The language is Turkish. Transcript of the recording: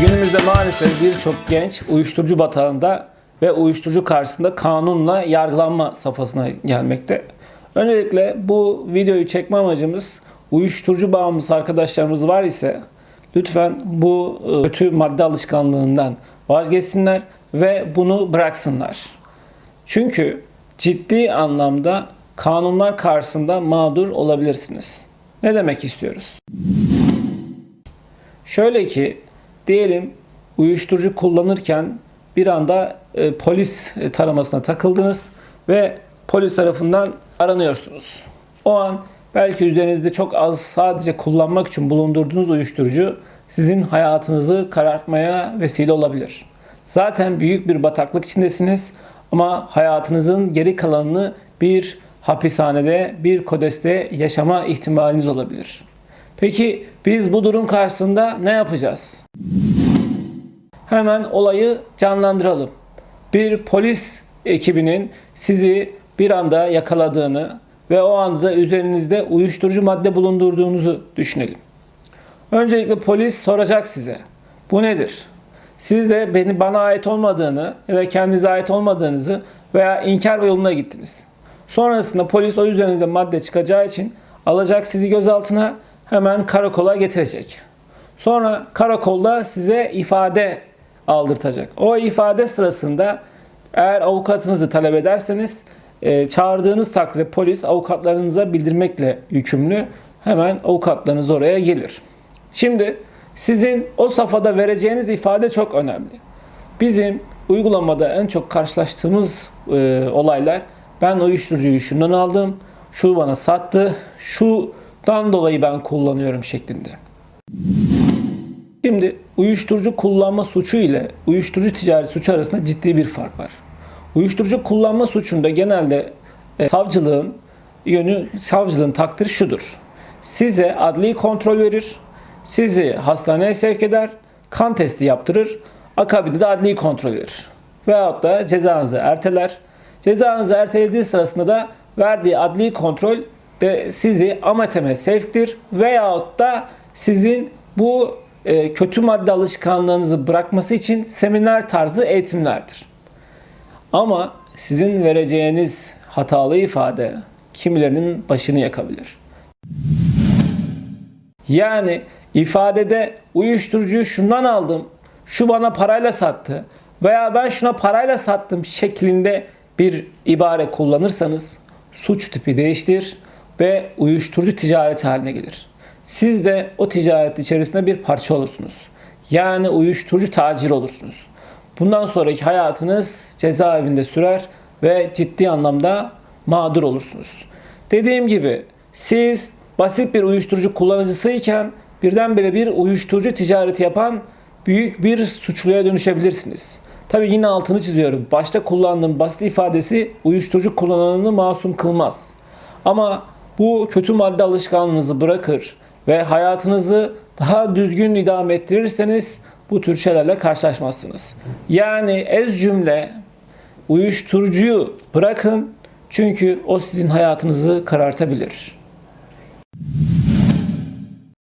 Günümüzde maalesef birçok genç uyuşturucu batağında ve uyuşturucu karşısında kanunla yargılanma safhasına gelmekte. Öncelikle bu videoyu çekme amacımız uyuşturucu bağımlısı arkadaşlarımız var ise lütfen bu e, kötü madde alışkanlığından vazgeçsinler ve bunu bıraksınlar. Çünkü ciddi anlamda kanunlar karşısında mağdur olabilirsiniz. Ne demek istiyoruz? Şöyle ki diyelim uyuşturucu kullanırken bir anda e, polis e, taramasına takıldınız ve polis tarafından aranıyorsunuz. O an belki üzerinizde çok az sadece kullanmak için bulundurduğunuz uyuşturucu sizin hayatınızı karartmaya vesile olabilir. Zaten büyük bir bataklık içindesiniz ama hayatınızın geri kalanını bir hapishanede, bir kodeste yaşama ihtimaliniz olabilir. Peki biz bu durum karşısında ne yapacağız? Hemen olayı canlandıralım. Bir polis ekibinin sizi bir anda yakaladığını ve o anda da üzerinizde uyuşturucu madde bulundurduğunuzu düşünelim. Öncelikle polis soracak size. Bu nedir? Siz de beni bana ait olmadığını ya da kendinize ait olmadığınızı veya inkar yoluna gittiniz. Sonrasında polis o üzerinizde madde çıkacağı için alacak sizi gözaltına hemen karakola getirecek. Sonra karakolda size ifade aldırtacak. O ifade sırasında eğer avukatınızı talep ederseniz e, çağırdığınız takdirde polis avukatlarınıza bildirmekle yükümlü. Hemen avukatlarınız oraya gelir. Şimdi sizin o safhada vereceğiniz ifade çok önemli. Bizim uygulamada en çok karşılaştığımız e, olaylar ben uyuşturucuyu şundan aldım, şu bana sattı, şudan dolayı ben kullanıyorum şeklinde. Şimdi uyuşturucu kullanma suçu ile uyuşturucu ticareti suçu arasında ciddi bir fark var. Uyuşturucu kullanma suçunda genelde e, savcılığın yönü savcılığın takdiri şudur. Size adli kontrol verir, sizi hastaneye sevk eder, kan testi yaptırır, akabinde de adli kontrol verir. Veyahut da cezanızı erteler. Cezanızı ertelediği sırasında da verdiği adli kontrol de sizi amateme sevktir veyahut da sizin bu e, kötü madde alışkanlığınızı bırakması için seminer tarzı eğitimlerdir. Ama sizin vereceğiniz hatalı ifade kimilerinin başını yakabilir. Yani ifadede uyuşturucuyu şundan aldım, şu bana parayla sattı veya ben şuna parayla sattım şeklinde bir ibare kullanırsanız suç tipi değiştir ve uyuşturucu ticareti haline gelir. Siz de o ticaret içerisinde bir parça olursunuz. Yani uyuşturucu taciri olursunuz. Bundan sonraki hayatınız cezaevinde sürer ve ciddi anlamda mağdur olursunuz. Dediğim gibi siz basit bir uyuşturucu kullanıcısıyken birdenbire bir uyuşturucu ticareti yapan büyük bir suçluya dönüşebilirsiniz. Tabii yine altını çiziyorum. Başta kullandığım basit ifadesi uyuşturucu kullananını masum kılmaz. Ama bu kötü madde alışkanlığınızı bırakır ve hayatınızı daha düzgün idame ettirirseniz bu tür şeylerle karşılaşmazsınız. Yani ez cümle uyuşturucuyu bırakın çünkü o sizin hayatınızı karartabilir.